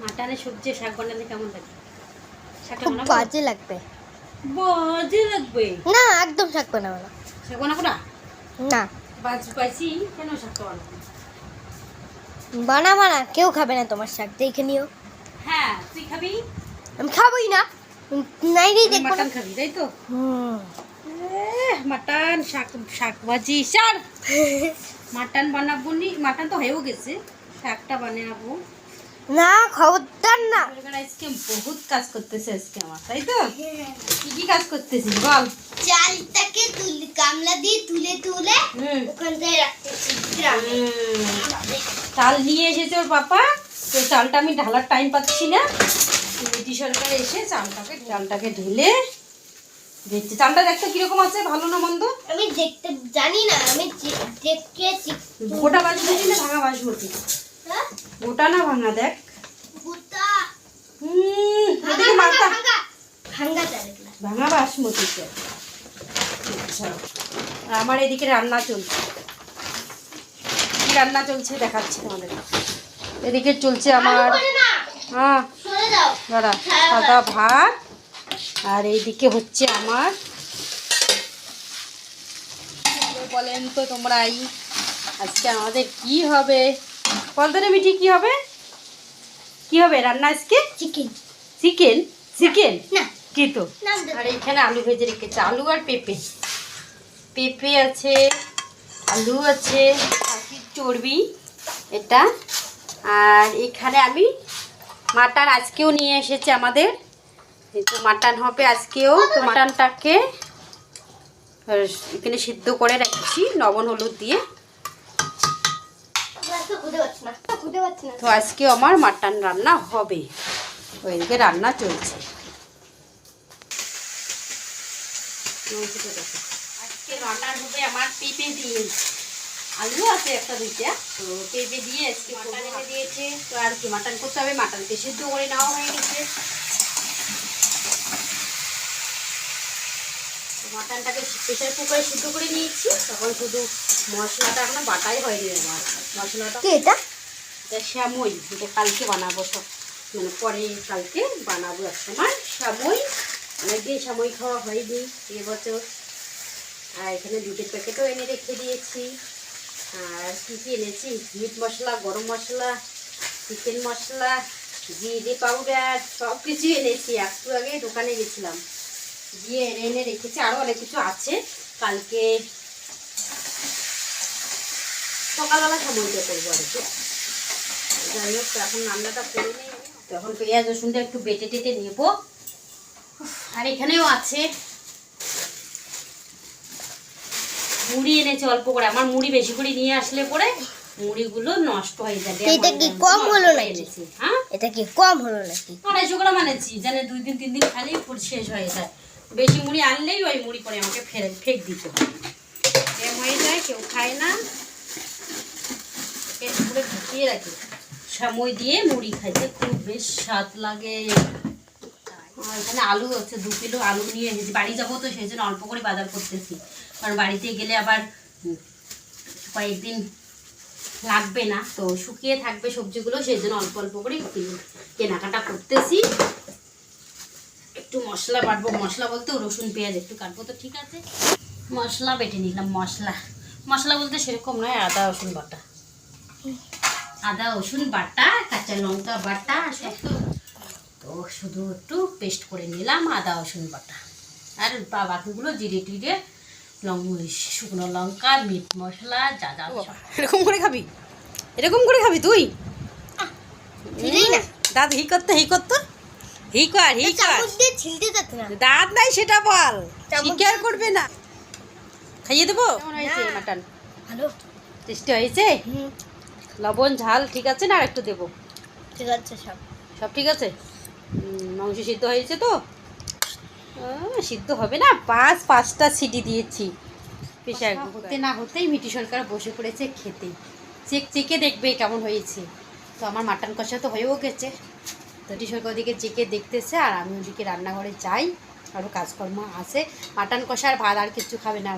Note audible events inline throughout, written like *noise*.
মাটনের সবজি শাক বানালে কেমন লাগে? শাকটা খুব বাজে লাগবে। বাজে লাগবে। না একদম শাক বানাবো না। শাক বানাবো না? না। বাজ পাইছি কেন শাকটা বানাবো? বানাবো না কেউ খাবে না তোমার শাক দেখে নিও। হ্যাঁ তুই খাবি? আমি খাবোই না। নাই রে দেখব না। মাটন খাবি তাই তো? হুম। মাটন শাক শাক ভাজি সার *laughs* মাটন বানাবো নি মাটন তো হয়েও গেছে। শাকটা বানাবো। না খবরদার না। আজকে বহুত কাজ করতেছে আজকে আমার তাই তো? কি কি কাজ করতেছিস বল? চালটাকে তুলে গামলা দিয়ে তুলে তুলে হুম। ওখান রাখতেছি চাল নিয়ে এসেছে ওর পাপা তো চালটা আমি ঢালার টাইম পাচ্ছি না। মিটি সরকার এসে চালটাকে চালটাকে ঢেলে দেখছি চালটা দেখতে কীরকম আছে ভালো না মন্দ? আমি দেখতে জানি না আমি দেখেছি। গোটা বাসমতি না ভাঙা হ্যাঁ? গোটা না ভাঙা দেখ। ভাঙা বাসমতি আচ্ছা। আর আমার এদিকে রান্না চলছে। কি রান্না চলছে দেখাচ্ছি তোমাদের। এদিকে চলছে আমার করে না, হ্যাঁ। দাঁড়া সাদা ভাত। আর এইদিকে হচ্ছে আমার বলেন তো তোমরাই? আজকে আমাদের কি হবে? বলতে রে মিঠি কি হবে? কি হবে রান্না আজকে? চিকেন চিকেন চিকেন না। কি তো? আর এখানে আলু ভেজে রেখেছে। আলু আর পেঁপে। পেঁপে আছে আলু আছে খাসির চর্বি এটা। আর এখানে আমি মাটন আজকেও নিয়ে এসেছে আমাদের। তো মাটন হবে আজকেও তো মাটনটাকে এখানে সিদ্ধ করে রাখছি লবণ হলুদ দিয়ে আজকে খুঁজে পাচ্ছি না খুঁজে পাচ্ছি না তো আজকে আমার মাটন রান্না হবে। ওইদিকে রান্না চলছে। আজকে রান্না হবে আমার পেঁপে দিয়ে। আলু আছে একটা দুইটা। তো পেঁপে দিয়ে আজকে মাটন এনে দিয়েছে। তো আর কি মাটন করতে হবে মাটনকে সিদ্ধ করে নেওয়া হয়ে গেছে। মাটনটাকে প্রেশার কুকারে সিদ্ধ করে নিয়েছি। তখন শুধু মশলাটা এখনও বাটাই হয়নি আমার। মশলাটা এটা? এটা শ্যামই। এটা কালকে বানাবো সব। মানে পরে কালকে বানাবো এক সময় শ্যামই। অনেকদিন শ্যামই খাওয়া হয়নি। এবছর আর এখানে দুধের প্যাকেটও এনে রেখে দিয়েছি। আর কী কী এনেছি? মিট মশলা গরম মশলা চিকেন মশলা জিরে পাউডার সব কিছু এনেছি। একটু আগে দোকানে গেছিলাম। গিয়ে এনে এনে রেখেছি আরও অনেক কিছু আছে। কালকে সকালবেলা সময়টা করব আর কি। যাই হোক এখন রান্নাটা করে নিই। তখন পেঁয়াজ রসুনটা একটু বেটে টেটে নেব। আর এখানেও আছে। মুড়ি এনেছে অল্প করে আমার মুড়ি বেশি করে নিয়ে আসলে পরে মুড়িগুলো নষ্ট হয়ে যাবে। এটা কি কম হলো নাকি? হ্যাঁ? এটা কি কম হলো নাকি? আড়াইশো গ্রাম আনেছি জানে দুই দিন তিন দিন খালি শেষ হয়ে যায়। বেশি মুড়ি আনলেই ওই মুড়ি করে আমাকে ফের ফেক দিতে। হয় এম হয়ে যায়, কেউ খায় না। পেট ঢুকিয়ে রাখি। সময় দিয়ে মুড়ি খাইতে খুব বেশ স্বাদ লাগে। এখানে আলু হচ্ছে দু কিলো আলু নিয়ে এসেছি। বাড়ি যাব তো, সেই জন্য অল্প করে বাজার করতেছি। কারণ বাড়িতে গেলে আবার কয়েকদিন লাগবে না। তো শুকিয়ে থাকবে সবজিগুলো, সেই জন্য অল্প অল্প করে কেনাকাটা করতেছি। একটু মশলা বাটবো। মশলা বলতে রসুন পেঁয়াজ একটু কাটবো। তো ঠিক আছে। মশলা বেটে নিলাম মশলা। মশলা বলতে সেরকম নয় আদা রসুন বাটা। আদা রসুন বাটা কাঁচা লঙ্কা বাটা সব তো শুধু একটু পেস্ট করে নিলাম আদা রসুন বাটা। আর বাকিগুলো জিরে টিরে শুকনো লঙ্কা মিট মশলা যা যা। এরকম করে খাবি? এরকম করে খাবি তুই? না। দাঁত হি করতে হি করতো হি কর হি কর। দিয়ে ছিলতে যাচ্ছে না। দাঁত নাই সেটা বল। স্বীকার করবে না। খাইয়ে দেবো? কেমন হয়েছে মাটন? ভালো। টেস্টি হয়েছে? লবণ ঝাল ঠিক আছে না? আর একটু দেবো। ঠিক আছে সব। সব ঠিক আছে? মাংস সিদ্ধ হয়েছে তো? সিদ্ধ হবে না? পাঁচ পাঁচটা সিটি দিয়েছি। প্রেশার হতে না হতেই মিটি সরকার বসে পড়েছে খেতে। চেক চেকে দেখবে কেমন হয়েছে। তো আমার মাটন কষা তো হয়েও গেছে। তো সরকার ওদিকে চেকে দেখতেছে আর আমি ওদিকে রান্নাঘরে যাই আরও কাজকর্ম আছে। মাটন কষা আর ভাত আর কিছু খাবে না।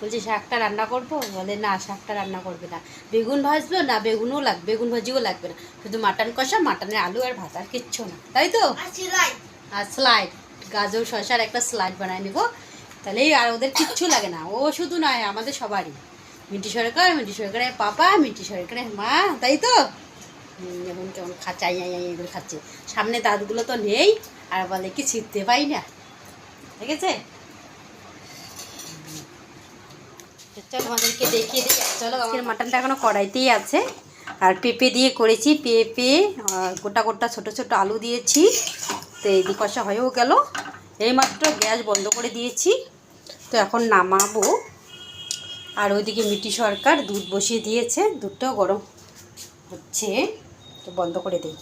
বলছি শাকটা রান্না করব? বলে না শাকটা রান্না করবে না। বেগুন ভাজবো না বেগুনও লাগবে বেগুন ভাজিও লাগবে না। শুধু মাটন কষা মাটনের আলু আর ভাত আর কিচ্ছু না। তাই তো? আর স্লাইড গাজর শসার একটা স্লাইড বানায় নেব। তাহলেই আর ওদের কিচ্ছু লাগে না। ও শুধু নয় আমাদের সবারই। মিন্টি সরকার মিন্টি সরকারের পাপা মিন্টি সরকারের মা তাই তো? এখন কেমন আই এগুলো খাচ্ছে। সামনে দাঁতগুলো তো নেই আর বলে কি ছিটতে পাই না। ঠিক আছে? চলো আমাদেরকে দেখিয়ে দিই। চলো আজকের মাটনটা এখনও কড়াইতেই আছে। আর পেঁপে দিয়ে করেছি পেঁপে গোটা গোটা ছোট ছোট আলু দিয়েছি। তো এই কষা হয়েও গেল। এইমাত্র গ্যাস বন্ধ করে দিয়েছি। তো এখন নামাবো। আর ওইদিকে মিটি সরকার দুধ বসিয়ে দিয়েছে। দুধটাও গরম হচ্ছে তো বন্ধ করে দিই।